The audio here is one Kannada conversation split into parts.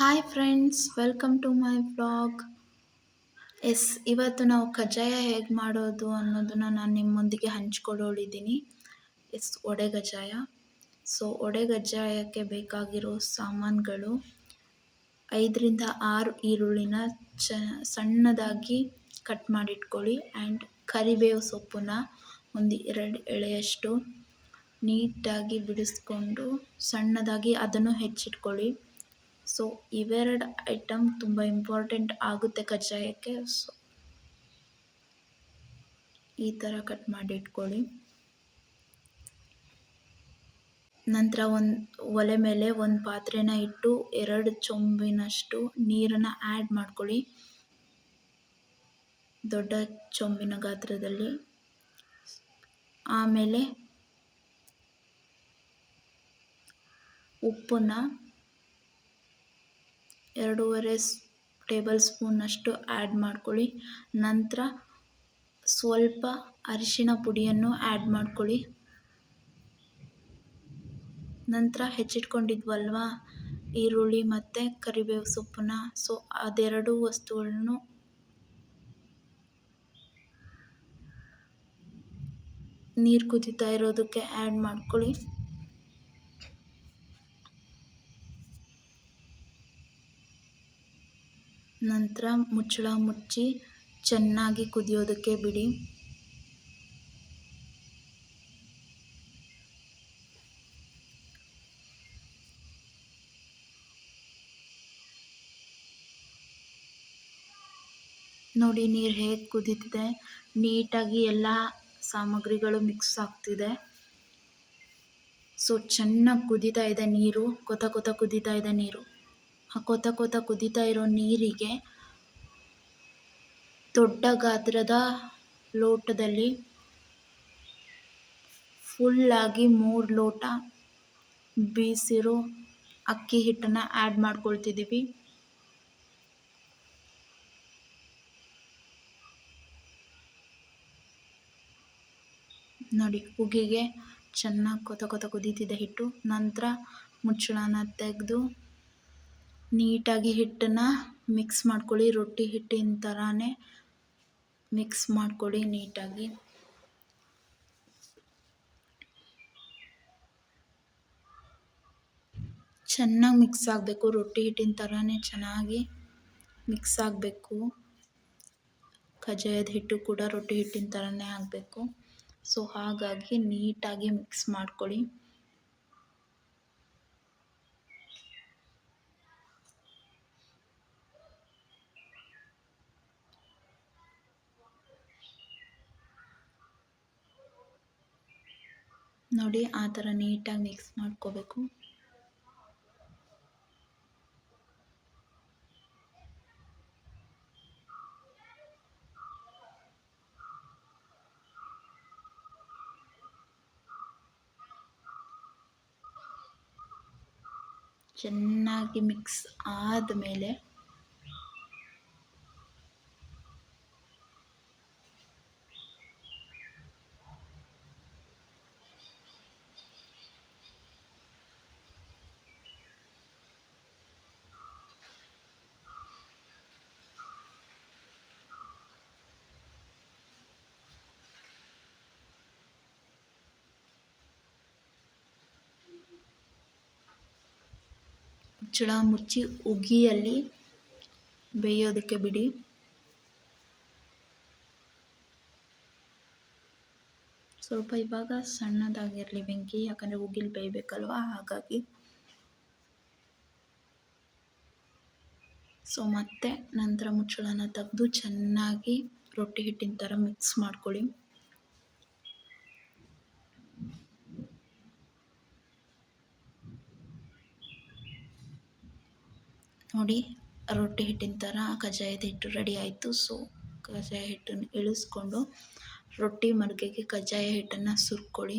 Hi friends welcome to my blogs ಇವತ್ತು ನಾವು ಕಜ್ಜಾಯ ಹೇಗೆ ಮಾಡೋದು ಅನ್ನೋದನ್ನ ನಾನು ನಿಮ್ಮೊಂದಿಗೆ ಹಂಚ್ಕೊಡೋಳಿದ್ದೀನಿ ಎಸ್ ಒಡೆ ಕಜ್ಜಾಯ. ಸೊ ಒಡೆ ಕಜ್ಜಾಯಕ್ಕೆ ಬೇಕಾಗಿರೋ ಸಾಮಾನುಗಳು ಐದರಿಂದ ಆರು ಈರುಳ್ಳಿನ ಚ, ಸಣ್ಣದಾಗಿ ಕಟ್ ಮಾಡಿಟ್ಕೊಳ್ಳಿ ಆ್ಯಂಡ್ ಕರಿಬೇವು ಸೊಪ್ಪನ್ನ ಒಂದು ಎರಡು ಎಳೆಯಷ್ಟು ನೀಟಾಗಿ ಬಿಡಿಸ್ಕೊಂಡು ಸಣ್ಣದಾಗಿ ಅದನ್ನು ಹೆಚ್ಚಿಟ್ಕೊಳ್ಳಿ. ಸೊ ಇವೆರಡು ಐಟಮ್ ತುಂಬ ಇಂಪಾರ್ಟೆಂಟ್ ಆಗುತ್ತೆ ಕಜ್ಜಾಯಕ್ಕೆ. ಸೊ ಈ ಥರ ಕಟ್ ಮಾಡಿ ಇಟ್ಕೊಳ್ಳಿ. ನಂತರ ಒಂದು ಒಲೆ ಮೇಲೆ ಒಂದು ಪಾತ್ರೆನ ಇಟ್ಟು ಎರಡು ಚೊಂಬಿನಷ್ಟು ನೀರನ್ನು ಆ್ಯಡ್ ಮಾಡ್ಕೊಳ್ಳಿ. ದೊಡ್ಡ ಚೊಂಬಿನ ಗಾತ್ರದಲ್ಲಿ. ಆಮೇಲೆ ಉಪ್ಪನ್ನ ಎರಡೂವರೆ ಟೇಬಲ್ ಸ್ಪೂನಷ್ಟು ಆ್ಯಡ್ ಮಾಡ್ಕೊಳ್ಳಿ. ನಂತರ ಸ್ವಲ್ಪ ಅರಿಶಿಣ ಪುಡಿಯನ್ನು ಆ್ಯಡ್ ಮಾಡ್ಕೊಳ್ಳಿ. ನಂತರ ಹೆಚ್ಚಿಟ್ಕೊಂಡಿದ್ವಲ್ವ? ಈರುಳ್ಳಿ ಮತ್ತು ಕರಿಬೇವು ಸೊಪ್ಪನ್ನ. ಸೊ, ಅದೆರಡು ವಸ್ತುಗಳನ್ನು ನೀರು ಕುದಿತಾ ಇರೋದಕ್ಕೆ ಆ್ಯಡ್ ಮಾಡ್ಕೊಳ್ಳಿ. ನಂತರ ಮುಚ್ಚಳ ಮುಚ್ಚಿ ಚೆನ್ನಾಗಿ ಕುದಿಯೋದಕ್ಕೆ ಬಿಡಿ. ನೋಡಿ ನೀರು ಹೇಗೆ ಕುದೀತಿದೆ. ನೀಟಾಗಿ ಎಲ್ಲ ಸಾಮಗ್ರಿಗಳು ಮಿಕ್ಸ್ ಆಗ್ತಿದೆ. ಸೊ ಚೆನ್ನಾಗಿ ಕುದೀತಾ ಇದೆ ನೀರು. ಕೊತ ಕೊತ ಕುದೀತಾ ಇದೆ ನೀರು. ಕೊತ ಕೊತ ಕುದೀತಾ ಇರೋ ನೀರಿಗೆ ದೊಡ್ಡ ಗಾತ್ರದ ಲೋಟದಲ್ಲಿ ಫುಲ್ಲಾಗಿ ಮೂರು ಲೋಟ ಬೀಸಿರೋ ಅಕ್ಕಿ ಹಿಟ್ಟನ್ನು ಆ್ಯಡ್ ಮಾಡ್ಕೊಳ್ತಿದ್ದೀವಿ ನೋಡಿ ಉಗಿಗೆ ಚೆನ್ನಾಗಿ ಕೊತ ಕೊತ ಕುದೀತಿದೆ ಹಿಟ್ಟು. ನಂತರ ಮುಚ್ಚಳನ ತೆಗೆದು ನೀಟಾಗಿ ಹಿಟ್ಟನ್ನು ಮಿಕ್ಸ್ ಮಾಡ್ಕೊಳ್ಳಿ. ರೊಟ್ಟಿ ಹಿಟ್ಟಿನ ಥರನೇ ಮಿಕ್ಸ್ ಮಾಡ್ಕೊಳ್ಳಿ ನೀಟಾಗಿ. ಚೆನ್ನಾಗಿ ಮಿಕ್ಸ್ ಆಗಬೇಕು. ರೊಟ್ಟಿ ಹಿಟ್ಟಿನ ಥರನೇ ಚೆನ್ನಾಗಿ ಮಿಕ್ಸ್ ಆಗಬೇಕು. ಕಜ್ಜಾಯದ ಹಿಟ್ಟು ಕೂಡ ರೊಟ್ಟಿ ಹಿಟ್ಟಿನ ಥರನೇ ಆಗಬೇಕು. ಸೊ ಹಾಗಾಗಿ ನೀಟಾಗಿ ಮಿಕ್ಸ್ ಮಾಡ್ಕೊಳ್ಳಿ. ನೋಡಿ ಆ ಥರ ನೀಟಾಗಿ ಮಿಕ್ಸ್ ಮಾಡ್ಕೋಬೇಕು. ಚೆನ್ನಾಗಿ ಮಿಕ್ಸ್ ಆದಮೇಲೆ ಮುಚ್ಚಳ ಮುಚ್ಚಿ ಉಗಿಯಲ್ಲಿ ಬೇಯೋದಕ್ಕೆ ಬಿಡಿ. ಸ್ವಲ್ಪ ಇವಾಗ ಸಣ್ಣದಾಗಿರಲಿ ಬೆಂಕಿ, ಯಾಕಂದರೆ ಉಗಿಲಿ ಬೇಯಬೇಕಲ್ವ? ಹಾಗಾಗಿ ಸೊ ಮತ್ತೆ ನಂತರ ಮುಚ್ಚಳನ ತೆಗೆದು ಚೆನ್ನಾಗಿ ರೊಟ್ಟಿ ಹಿಟ್ಟಿನ ಥರ ಮಿಕ್ಸ್ ಮಾಡ್ಕೊಳ್ಳಿ. ನೋಡಿ, ರೊಟ್ಟಿ ಹಿಟ್ಟಿನ ಥರ ಕಜ್ಜಾಯದ ಹಿಟ್ಟು ರೆಡಿ ಆಯಿತು. ಸೊ ಕಜ್ಜಾಯ ಹಿಟ್ಟನ್ನು ಇಳಿಸ್ಕೊಂಡು ರೊಟ್ಟಿ ಮಡಕೆಗೆ ಕಜ್ಜಾಯ ಹಿಟ್ಟನ್ನು ಸುರ್ಕೊಳ್ಳಿ.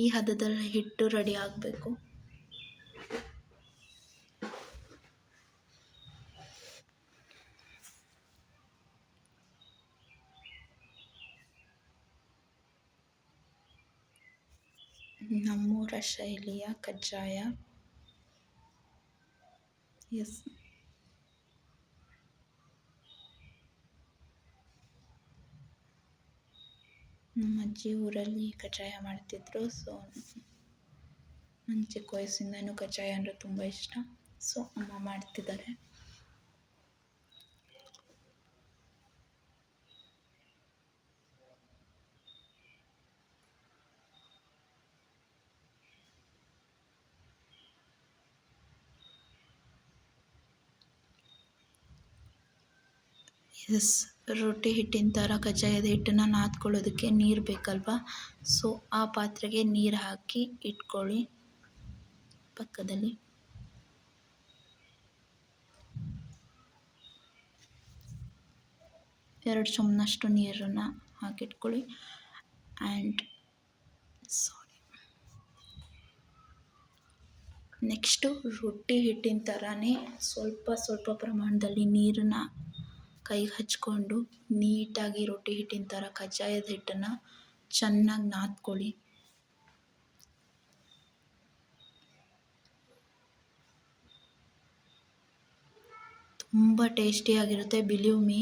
ಈ ಹದದಲ್ಲಿ ಹಿಟ್ಟು ರೆಡಿ ಆಗಬೇಕು. ಶೈಲಿಯ ಕಜ್ಜಾಯ ಎಸ್ ನಮ್ಮ ಅಜ್ಜಿ ಊರಲ್ಲಿ ಕಜ್ಜಾಯ ಮಾಡ್ತಿದ್ರು ಸೊ ನನ್ನ ಚಿಕ್ಕ ವಯಸ್ಸಿಂದನೂ ಕಜ್ಜಾಯ ಅಂದರೆ ತುಂಬ ಇಷ್ಟ. ಸೊ ಅಮ್ಮ ಮಾಡ್ತಿದ್ದಾರೆ. ಎಸ್, ರೊಟ್ಟಿ ಹಿಟ್ಟಿನ ಥರ ಕಜ್ಜಾಯದ ಹಿಟ್ಟನ್ನು ನಾದ್ಕೊಳ್ಳೋದಕ್ಕೆ ನೀರು ಬೇಕಲ್ವಾ? ಸೊ, ಆ ಪಾತ್ರೆಗೆ ನೀರು ಹಾಕಿ ಇಟ್ಕೊಳ್ಳಿ ಪಕ್ಕದಲ್ಲಿ. ಎರಡು ಚಮಚನಷ್ಟು ನೀರನ್ನು ಹಾಕಿಟ್ಕೊಳ್ಳಿ. And sorry. ನೆಕ್ಸ್ಟು ರೊಟ್ಟಿ ಹಿಟ್ಟಿನ ಥರನೇ ಸ್ವಲ್ಪ ಸ್ವಲ್ಪ ಪ್ರಮಾಣದಲ್ಲಿ ನೀರನ್ನು ಕೈಗೆ ಹಚ್ಕೊಂಡು ನೀಟಾಗಿ ರೊಟ್ಟಿ ಹಿಟ್ಟಿನ ಥರ ಕಜ್ಜಾಯದ ಹಿಟ್ಟನ್ನು ಚೆನ್ನಾಗಿ ನಾದ್ಕೊಳ್ಳಿ. ತುಂಬ ಟೇಸ್ಟಿಯಾಗಿರುತ್ತೆ ಬಿಲೀವ್ ಮೀ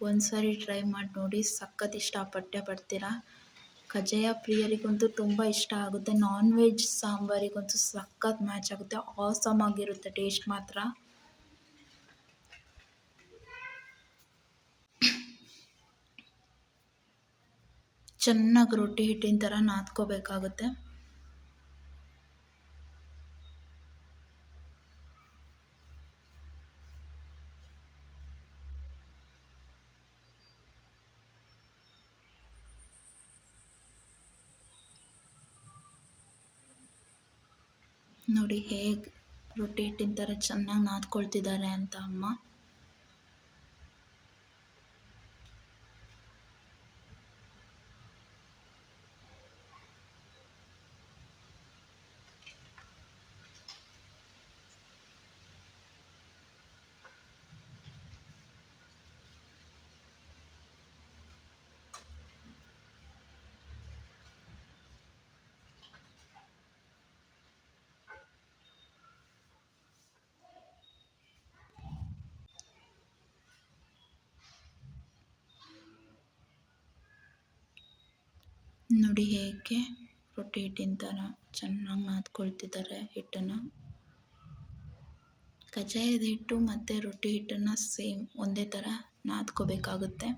ಒಂದು ಸಾರಿ ಟ್ರೈ ಮಾಡಿ ನೋಡಿ. ಸಖತ್ ಇಷ್ಟಪಟ್ಟೆ ಪಡ್ತೀರಾ? ಕಜ್ಜಾಯ ಪ್ರಿಯರಿಗಂತೂ ತುಂಬ ಇಷ್ಟ ಆಗುತ್ತೆ. ನಾನ್ ವೆಜ್ ಸಾಂಬಾರಿಗಂತೂ ಸಖತ್ ಮ್ಯಾಚ್ ಆಗುತ್ತೆ. ಆಸಮ್ ಆಗಿರುತ್ತೆ ಟೇಸ್ಟ್ ಮಾತ್ರ. ಚೆನ್ನಾಗಿ ರೊಟ್ಟಿ ಹಿಟ್ಟಿನ ಥರ ನಾದ್ಕೋಬೇಕಾಗುತ್ತೆ. ನೋಡಿ ಹೇಗೆ ರೊಟ್ಟಿ ಹಿಟ್ಟಿನ ಥರ ಚೆನ್ನಾಗಿ ನಾದ್ಕೊಳ್ತಿದ್ದಾರೆ ಅಂತ ಅಮ್ಮ. ನೋಡಿ ಹೇಗೆ ರೊಟ್ಟಿ ಹಿಟ್ಟಿನ ಥರ ಚೆನ್ನಾಗಿ ನಾದ್ಕೊಳ್ತಿದ್ದಾರೆ ಹಿಟ್ಟನ್ನು. ಕಜ್ಜಾಯದ ಹಿಟ್ಟು ಮತ್ತು ರೊಟ್ಟಿ ಹಿಟ್ಟನ್ನು ಸೇಮ್ ಒಂದೇ ಥರ ನಾದ್ಕೋಬೇಕಾಗುತ್ತೆ.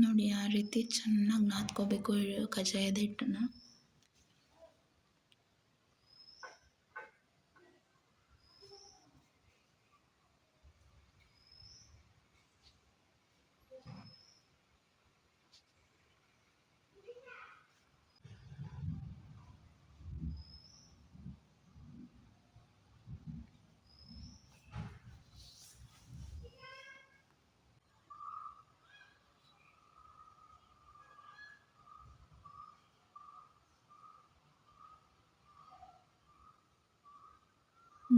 ನೋಡಿ ಆ ರೀತಿ ಚೆನ್ನಾಗಿ ನಾದ್ಕೋಬೇಕು ಕಜ್ಜಾಯದ ಹಿಟ್ಟನ್ನು.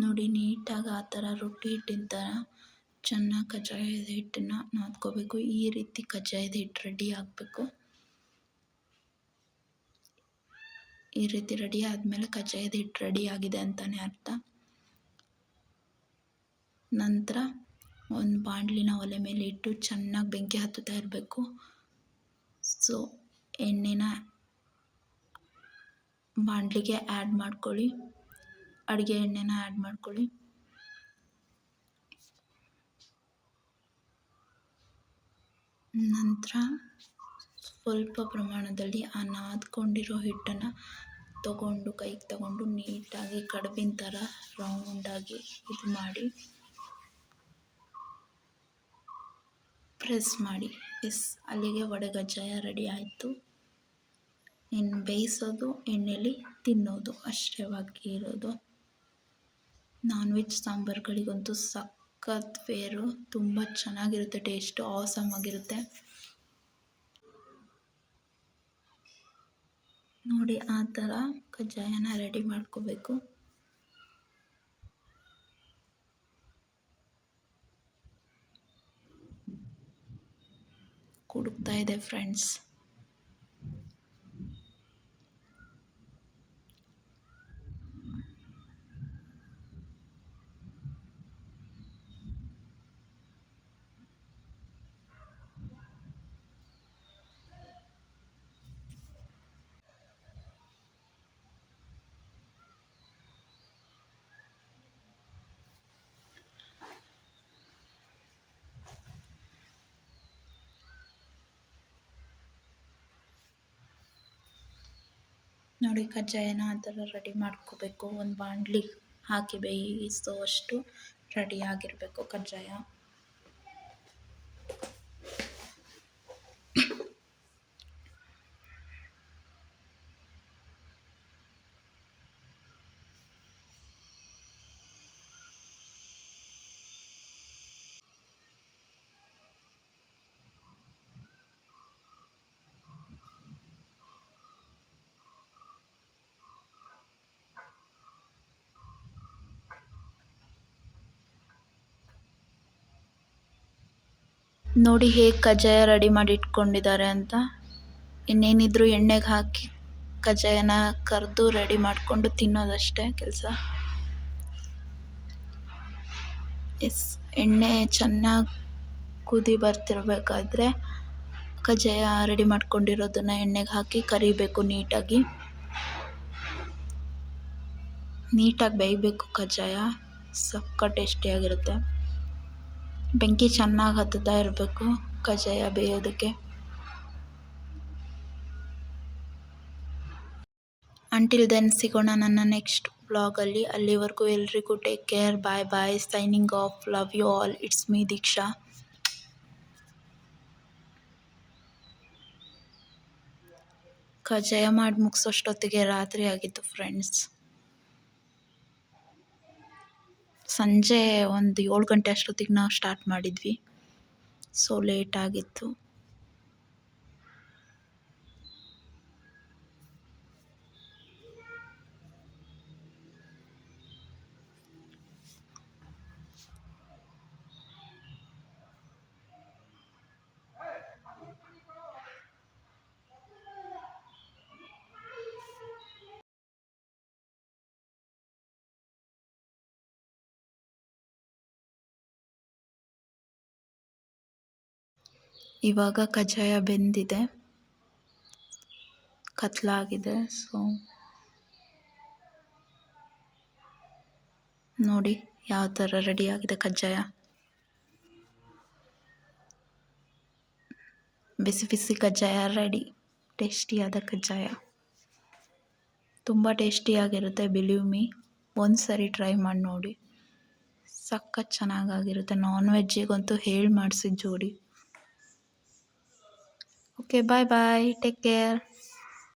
ನೋಡಿ, ನೀಟಾಗಿ ಆ ಥರ ರೊಟ್ಟಿ ಹಿಟ್ಟಿನ ಚೆನ್ನಾಗಿ ಕಜ್ಜಾಯದ ಹಿಟ್ಟನ್ನು ನಾದ್ಕೋಬೇಕು. ಈ ರೀತಿ ಕಜ್ಜಾಯದ ಹಿಟ್ಟು ರೆಡಿ ಆಗಬೇಕು. ಈ ರೀತಿ ರೆಡಿ ಆದಮೇಲೆ ಕಜ್ಜಾಯದ ಹಿಟ್ಟು ರೆಡಿ ಆಗಿದೆ ಅಂತಲೇ ಅರ್ಥ. ನಂತರ ಒಂದು ಬಾಣಲಿನ ಒಲೆ ಮೇಲೆ ಇಟ್ಟು ಚೆನ್ನಾಗಿ ಬೆಂಕಿ ಹತ್ತುತ್ತಾ ಇರಬೇಕು. ಸೊ, ಎಣ್ಣೆನ ಬಾಣಲಿಗೆ ಆ್ಯಡ್ ಮಾಡ್ಕೊಳ್ಳಿ. ಅಡುಗೆ ಎಣ್ಣೆನ ಆ್ಯಡ್ ಮಾಡ್ಕೊಳ್ಳಿ. ನಂತರ ಸ್ವಲ್ಪ ಪ್ರಮಾಣದಲ್ಲಿ ಆ ನಾದ್ಕೊಂಡಿರೋ ಹಿಟ್ಟನ್ನು ತಗೊಂಡು, ಕೈಗೆ ತಗೊಂಡು ನೀಟಾಗಿ ಕಡುಬಿನ ಥರ ರೌಂಡಾಗಿ ಇದು ಮಾಡಿ, ಪ್ರೆಸ್ ಮಾಡಿ. ಎಸ್, ಅಲ್ಲಿಗೆ ವಡೆ ಕಜ್ಜಾಯ ರೆಡಿ ಆಯಿತು. ಇನ್ನು ಬೇಯಿಸೋದು ಎಣ್ಣೆಯಲ್ಲಿ ತಿನ್ನೋದು ಅಷ್ಟೇವಾಗಿ ಇರೋದು. ನಾನ್ ವೆಜ್ ಸಾಂಬಾರುಗಳಿಗಂತೂ ಸಖತ್ ಫೇರು ತುಂಬ ಚೆನ್ನಾಗಿರುತ್ತೆ ಟೇಸ್ಟು ಆಸಮ್ ಆಗಿರುತ್ತೆ. ನೋಡಿ, ಆ ಥರ ಕಜ್ಜಾಯನ ರೆಡಿ ಮಾಡ್ಕೋಬೇಕು. ಕುಡುಕ್ತಾ ಇದೆ ಫ್ರೆಂಡ್ಸ್ ನೋಡಿ ಕಜ್ಜಾಯನ ಆ ಥರ ರೆಡಿ ಮಾಡ್ಕೋಬೇಕು. ಒಂದು ಬಾಣಲಿ ಹಾಕಿ ಬೇಯಿಸೋ ಅಷ್ಟು ರೆಡಿ ಆಗಿರಬೇಕು ಕಜ್ಜಾಯ. ನೋಡಿ ಹೇಗೆ ಕಜ್ಜಾಯ ರೆಡಿ ಮಾಡಿ ಇಟ್ಕೊಂಡಿದ್ದಾರೆ ಅಂತ. ಇನ್ನೇನಿದ್ರು ಎಣ್ಣೆಗೆ ಹಾಕಿ ಕಜ್ಜಾಯನ ಕರೆದು ರೆಡಿ ಮಾಡಿಕೊಂಡು ತಿನ್ನೋದಷ್ಟೇ ಕೆಲಸ. ಎಸ್, ಎಣ್ಣೆ ಚೆನ್ನಾಗಿ ಕುದಿ ಬರ್ತಿರಬೇಕಾದ್ರೆ ಕಜ್ಜಾಯ ರೆಡಿ ಮಾಡ್ಕೊಂಡಿರೋದನ್ನ ಎಣ್ಣೆಗೆ ಹಾಕಿ ಕರಿಬೇಕು ನೀಟಾಗಿ. ನೀಟಾಗಿ ಬೇಯಬೇಕು ಕಜ್ಜಾಯ. ಸಕ್ಕ ಟೇಸ್ಟಿಯಾಗಿರುತ್ತೆ ಬೆಂಕಿ ಚೆನ್ನಾಗಿ ಹತ್ತುತ್ತಾ ಇರಬೇಕು, ಕಜ್ಜಾಯ ಬೇಯೋದಕ್ಕೆ. ಅಂಟಿಲ್ ದೆನ್ ಸಿಗೋಣ ನನ್ನ ನೆಕ್ಸ್ಟ್ ಬ್ಲಾಗಲ್ಲಿ ಅಲ್ಲಿವರೆಗೂ ಎಲ್ರಿಗೂ take care bye bye signing off love you all it's me Deeksha. ಕಜ್ಜಾಯ ಮಾಡಿ ಮುಗಿಸೋಷ್ಟೊತ್ತಿಗೆ ರಾತ್ರಿ ಆಗಿತ್ತು ಫ್ರೆಂಡ್ಸ್ ಸಂಜೆ ಒಂದು ಏಳು ಗಂಟೆ ಅಷ್ಟೊತ್ತಿಗೆ ನಾವು ಸ್ಟಾರ್ಟ್ ಮಾಡಿದ್ವಿ. ಸೊ ಲೇಟ್ ಇವಾಗ ಕಜ್ಜಾಯ ಬೆಂದಿದೆ. ಕತ್ಲಾಗಿದೆ ಸೊ ನೋಡಿ ಯಾವ ಥರ ರೆಡಿಯಾಗಿದೆ ಕಜ್ಜಾಯ. ಬಿಸಿ ಬಿಸಿ ಕಜ್ಜಾಯ ರೆಡಿ ಟೇಸ್ಟಿಯಾದ ಕಜ್ಜಾಯ. ತುಂಬ ಟೇಸ್ಟಿಯಾಗಿರುತ್ತೆ ಬಿಲೀವ್ ಮೀ ಒಂದು ಸರಿ ಟ್ರೈ ಮಾಡಿ ನೋಡಿ. ಸಖತ್ ಚೆನ್ನಾಗಾಗಿರುತ್ತೆ. ನಾನ್ ವೆಜ್ಜಿಗಂತೂ ಹೇಳಿ ಮಾಡಿಸಿದ ಜೋಡಿ. Okay, bye bye. Take care.